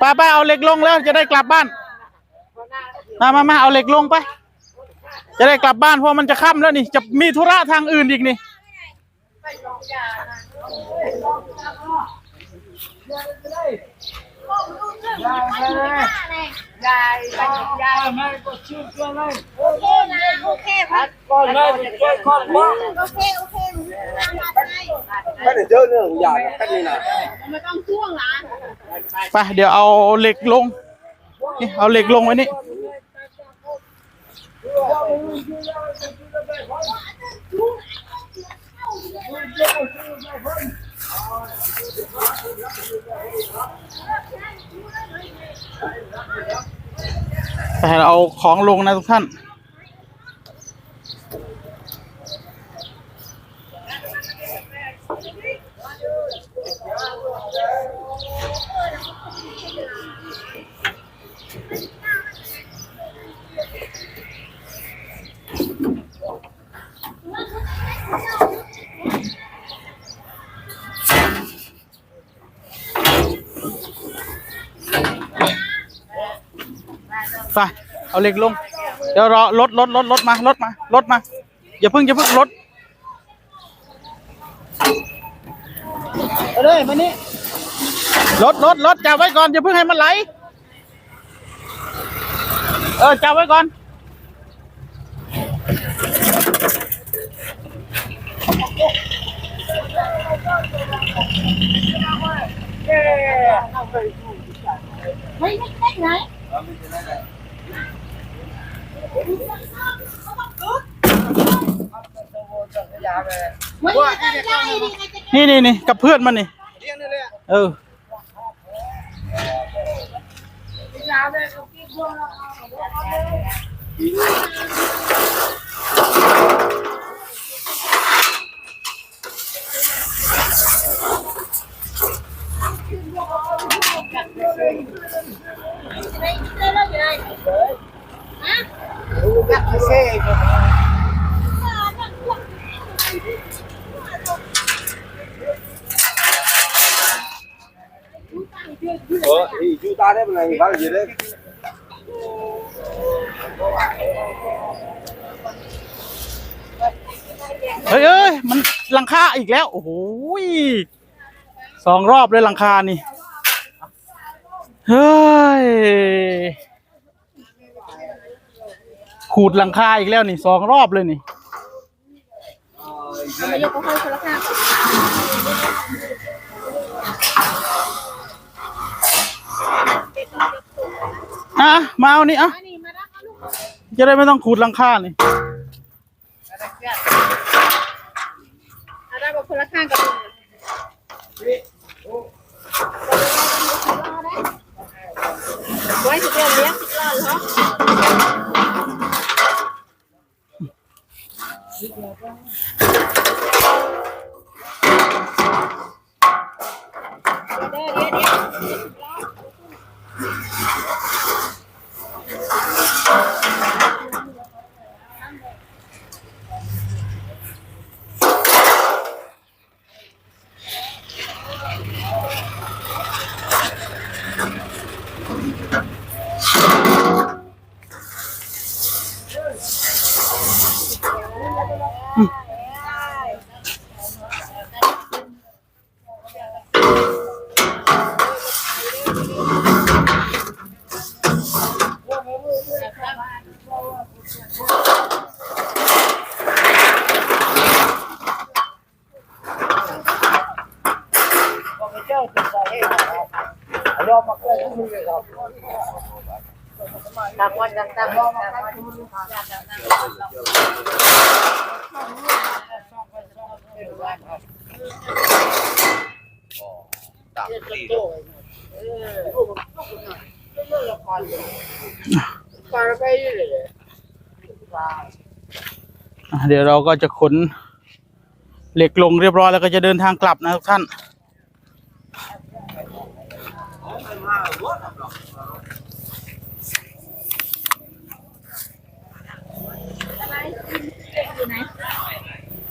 ไปไปเอาเหล็กลงแล้วจะได้กลับบ้าน มามามาเอาเหล็กลงไป จะได้กลับบ้านเพราะมันจะค่ำแล้วนี่ จะมีธุระทางอื่นอีกนี่ยายไปยายไม่ก็ชื่อเพื่อนเลยโอเคนะโอเคพัดก่อนเลยช่วยก่อนว่าโอเคโอเคไม่ได้เจอเรื่องยางแค่นี้นะไม่ต้องช่วงร้าน ไปเดี๋ยวเอาเหล็กลงนี่เอาเหล็กลงไว้นี่ไปเราเอาของลงนะทุกท่าน ไปเอาเหล็กลง เดี๋ยวรอรถรถรถรถมารถมารถมาอย่าเพิ่งอย่าเพิ่งรถเอาเลยมานี่รถรถรถจับไว้ก่อนอย่าเพิ่งให้มันไหล เออจับไว้ก่อน ไม่ไม่ได้ไหน นี่นี่นี่กับเพื่อนมันนี่เออ ไม่ได้แล้วยังไงฮะ นักเซ่ เอออีจูตาได้เป็นไงบ้างยีได้เฮ้ยเอ้ยมันหลังคาอีกแล้ว โอ้โหย สองรอบเลยหลังคานี่ เฮ้ย ขูดหลังคาอีกแล้วนี่สองรอบเลยนี่มายกกระเป๋าคนละข้างอะมาเอานี่อะอันนี้มารับเอาลูกจะได้ไม่ต้องขูดหลังคานี่เอาได้บอกคนละข้างกับลุง ไว้สิเดียวเลี้ยงสิบล้อเหรอเดี๋ยวเดี๋ยวเดี๋ยว ต่างวันต่างต่างวันต่างวันต่างที่อะเดี๋ยวเราก็จะขนเหล็กลงเรียบร้อยแล้วก็จะเดินทางกลับนะทุกท่าน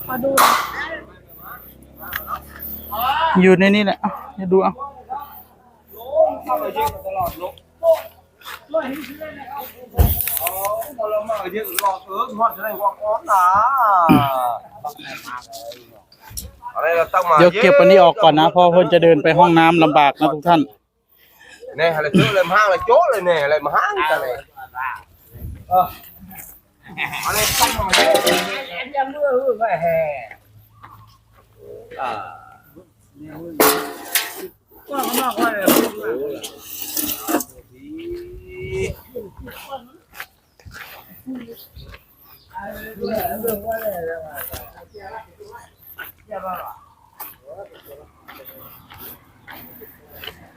ขอดูหน่อยอยู่ในนี่แหละจะดูเอาเดี๋ยวเก็บอันนี้ออกก่อนนะเพราะเพื่อนจะเดินไปห้องน้ำลำบากนะทุกท่าน nè là chú lên hang là chốt lên nè làm hang cái này. Ờ. Ở đây xong rồi em ra mưa hư vậy hè ờ quá nó mà quay Yeah,